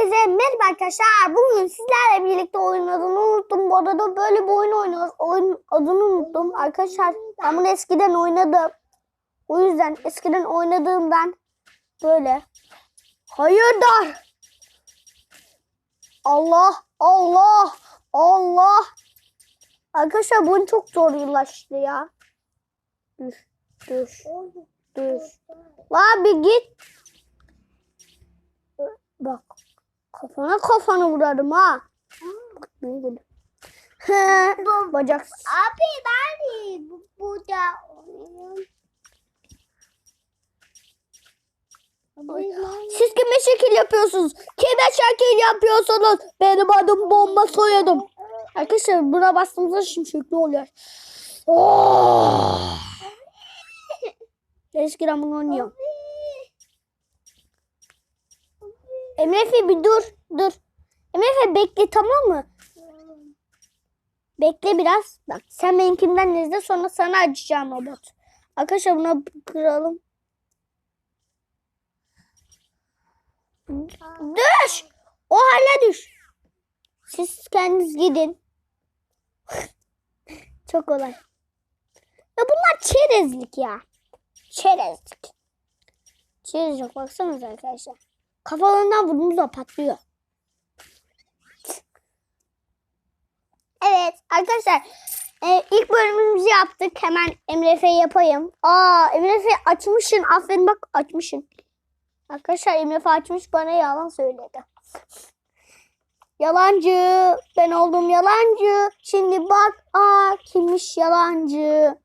Herkese merhaba arkadaşlar. Bugün sizlerle birlikte oyun adını unuttum. Bu arada böyle bir oyun oynuyoruz. Oyun adını unuttum. Arkadaşlar ben bunu eskiden oynadım. O yüzden eskiden oynadığımdan böyle. Hayırdır? Allah Allah Allah. Arkadaşlar bu oyun çok zorlaştı ya. Düş düş düş. La bir git. Bak kafana kafana vurarım ha. Bak ne geliyor. Bacak. Abi ben bu- burada. Siz kime şekil yapıyorsunuz? Kime şekil yapıyorsunuz? Benim adım bomba soyadım. Arkadaşlar buna bastığımızda şimşekli oluyor. Oh! Eskiden bunu oynuyorum. Emrefe bir dur. Dur. Emrefe bekle tamam mı? Bekle biraz. Bak sen benimkinden izle sonra sana açacağım robot. Arkadaşlar buna kıralım. Düş. O hale düş. Siz kendiniz gidin. Çok kolay. Ya bunlar çerezlik ya. Çerezlik. Çerezlik baksanıza arkadaşlar. Kafalarından vurduğumuzda patlıyor. Evet arkadaşlar e, ilk bölümümüzü yaptık. Hemen Emrefe yapayım. Aa Emrefe açmışsın. Aferin bak açmışsın. Arkadaşlar Emrefe açmış bana yalan söyledi. Yalancı. Ben oldum yalancı. Şimdi bak aa kimmiş yalancı.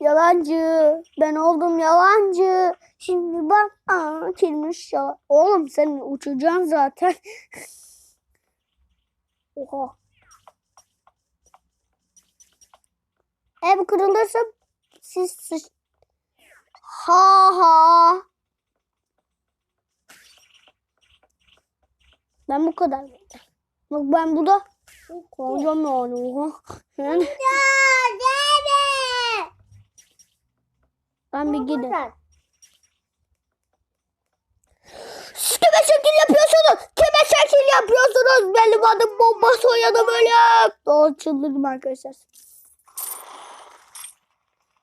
Yalancı. Ben oldum yalancı. Şimdi bak aa kimmiş yalan. Oğlum sen uçacaksın zaten. Oha. Ev kırılırsa siz sıç... Ha ha. Ben bu kadar. Bak ben bu da koyacağım yani. Oha. Ya ben bir gidin. Kime şekil yapıyorsunuz? Kime şekil yapıyorsunuz? Benim adım bomba soyadım öyle. Daha çıldırdım arkadaşlar.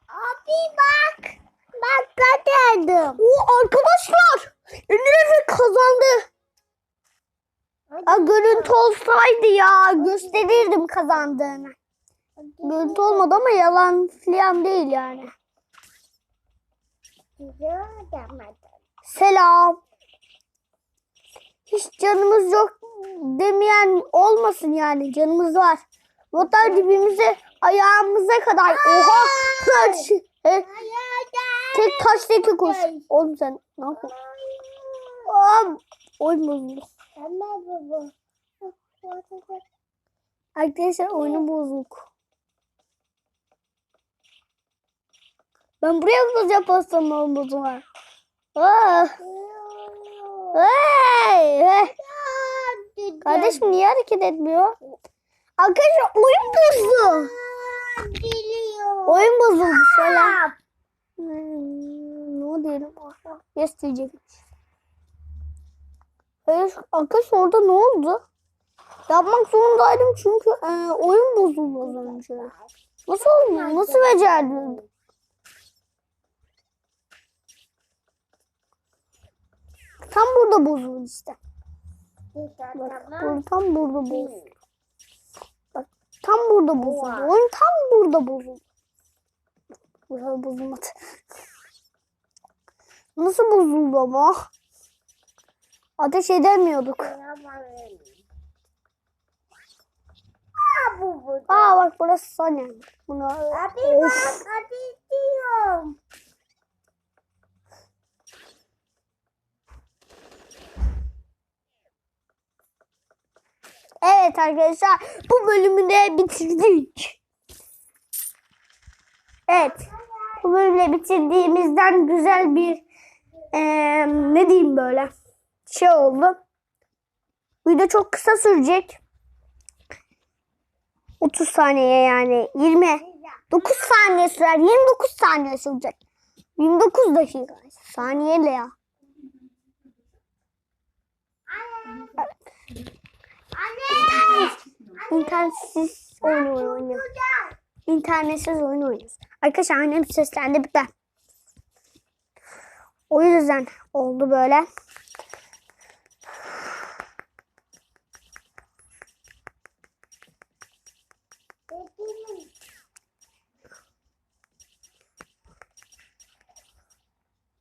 Abi bak. Bak kazandım. O arkadaşlar. Emre kazandı. Aa, görüntü olsaydı ya gösterirdim kazandığını. Görüntü olmadı ama yalan filan değil yani. Selam. Hiç canımız yok demeyen olmasın yani canımız var. Motor dibimize ayağımıza kadar. Oha. Kaç. E, tek taştaki kuş. Oğlum sen ne yapıyorsun? Oyun bozuldu. Arkadaşlar oyunu bozuk. Ben buraya bozacağım pastamı bozulma. Aa, hey, hey. Kardeşim niye hareket etmiyor? Arkadaşlar oyun bozdu. Geliyor. Oyun bozuldu şöyle. Hmm, ne diyelim? Yes diyecekmiş. Arkadaşlar orada ne oldu? Yapmak zorundaydım çünkü e, oyun bozuldu az önce. Nasıl oldu? Nasıl becerdin? Tam burada bozuldu işte. Bak, burada, tam burada bozuldu. Bak, tam burada bozuldu. Oyun tam burada bozuldu. Burada bozulmadı. Nasıl bozuldu ama? Ateş edemiyorduk. bu bu. Aa bak burası Sonya. Buna... Abi Of. bak hadi diyorum. Evet arkadaşlar bu bölümü de bitirdik. Evet. Bu bölümü bitirdiğimizden güzel bir eee, ne diyeyim böyle şey oldu. Video çok kısa sürecek. 30 saniye yani 20 9 saniye sürer. 29 saniye sürecek. 29 dakika. Saniyeyle ya. İnternetsiz oyun oynuyor. İnternetsiz oyun oynuyoruz. Arkadaşlar annem seslendi bir de. O yüzden oldu böyle.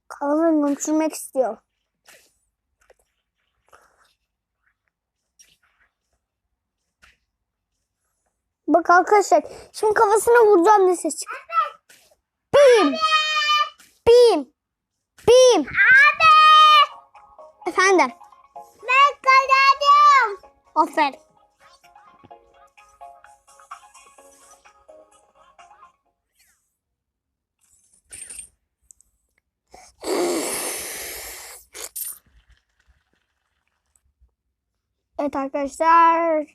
Kanalı gömçürmek istiyor. Bak arkadaşlar şimdi kafasına vuracağım ne ses çıkıyor. Bim. Bim. Bim. Abi. Efendim. Ben kazandım. Aferin. Evet arkadaşlar.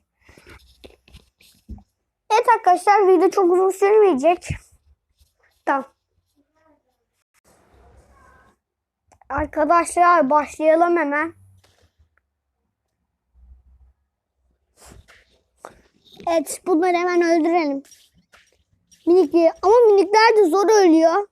Evet arkadaşlar video çok uzun sürmeyecek. Tamam. Arkadaşlar başlayalım hemen. Evet bunları hemen öldürelim. Minik ama minikler de zor ölüyor.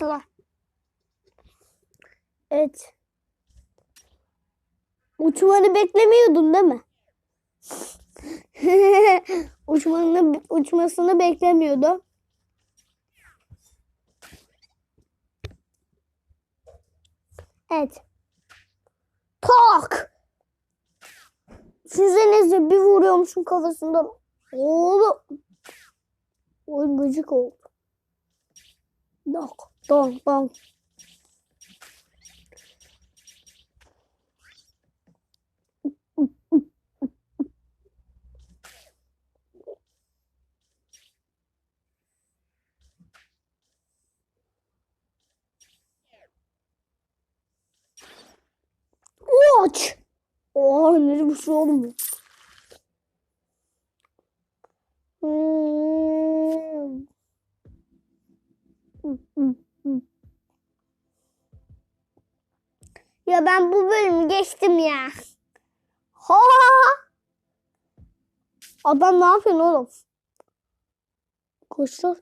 Patla. Evet. Uçmanı beklemiyordun değil mi? Uçmanı, uçmasını beklemiyordu. Evet. Tak! Sizenize bir vuruyormuşum kafasından. Oğlum. Oy gıcık oldu. Dok, don, don. Uç. Oha ne bir şey oğlum geçtim ya. Ha! Adam ne yapıyor oğlum? Koştur.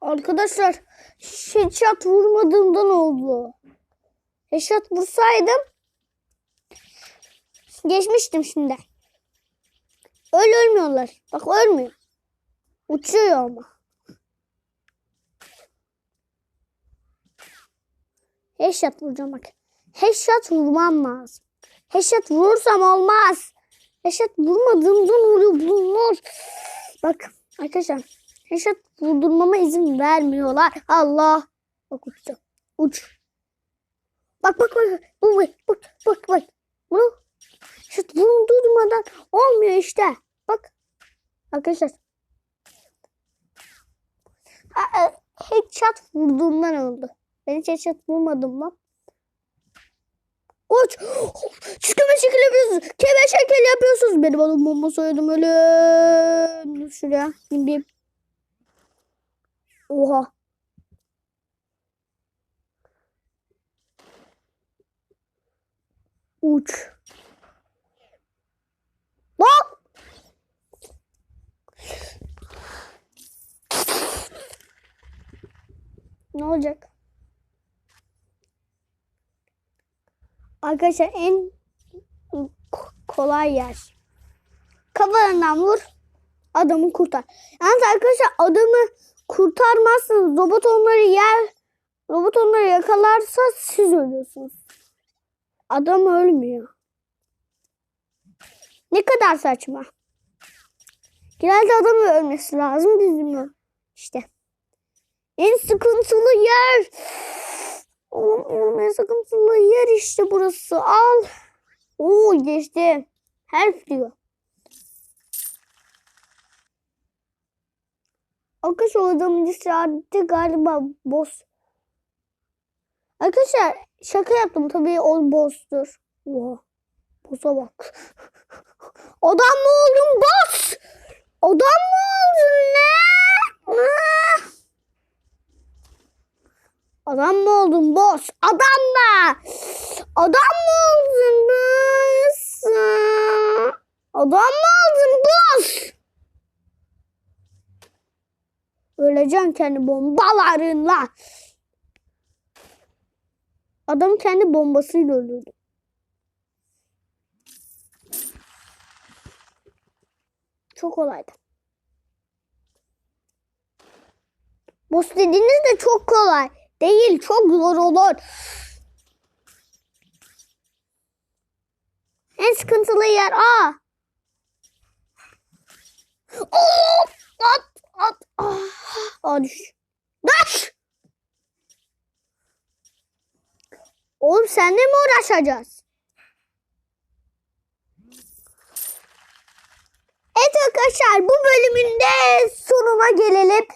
Arkadaşlar headshot vurmadığımdan oldu. Headshot vursaydım geçmiştim şimdi. Öyle ölmüyorlar. Bak ölmüyor. Uçuyor ama. Headshot vuracağım bak. Headshot vurmam lazım. Headshot vurursam olmaz. Headshot vurmadığımdan oluyor bunlar. Bak arkadaşlar. Headshot vurdurmama izin vermiyorlar. Allah. Bak uçacağım. Uç. Bak bak bak. Bak bak bak bak. Bunu headshot vurdurmadan olmuyor işte. Bak. Arkadaşlar. Aa, Headshot vurduğumdan oldu. Ben hiç headshot vurmadım lan. Siz kime şekil yapıyorsunuz? Kime şekil yapıyorsunuz? Benim adım bomba soyadım. Dur Şuraya. Bir. Oha. Uç. Lan! Ne olacak? Arkadaşlar en kolay yer. Kafalarından vur. Adamı kurtar. Yalnız arkadaşlar adamı kurtarmazsanız robot onları yer. Robot onları yakalarsa siz ölüyorsunuz. Adam ölmüyor. Ne kadar saçma. Genelde adamın ölmesi lazım bizim ö- işte. En sıkıntılı yer. Allah'ım en sıkıntılı yer işte burası. Al. Oo geçti. Her diyor. Arkadaşlar o adamın istirahatı galiba boss. Arkadaşlar şaka yaptım. Tabii o boss'tur. Oha. Boss'a bak. Adam mı oldun boss? Adam mı oldun ne? Ah! Adam mı oldun boss? Adam mı? Adam mı oldun boss? Adam mı oldun boss? Öleceksin kendi bombalarınla. Adam kendi bombasıyla öldürdü. Çok kolaydı. Boss dediğiniz de çok kolay. Değil, çok zor olur. En sıkıntılı yer A. Oh! At, at. Ah, ah düş. Düş! Oğlum seninle mi uğraşacağız? Evet arkadaşlar bu bölümün de sonuna gelelim.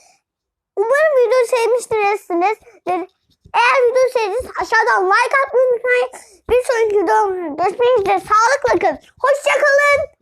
Umarım videoyu sevmiştirsiniz. Eğer videoyu sevdiyseniz aşağıdan like atmayı unutmayın. Bir sonraki videomda görüşmek üzere. Sağlıkla kalın. Hoşçakalın.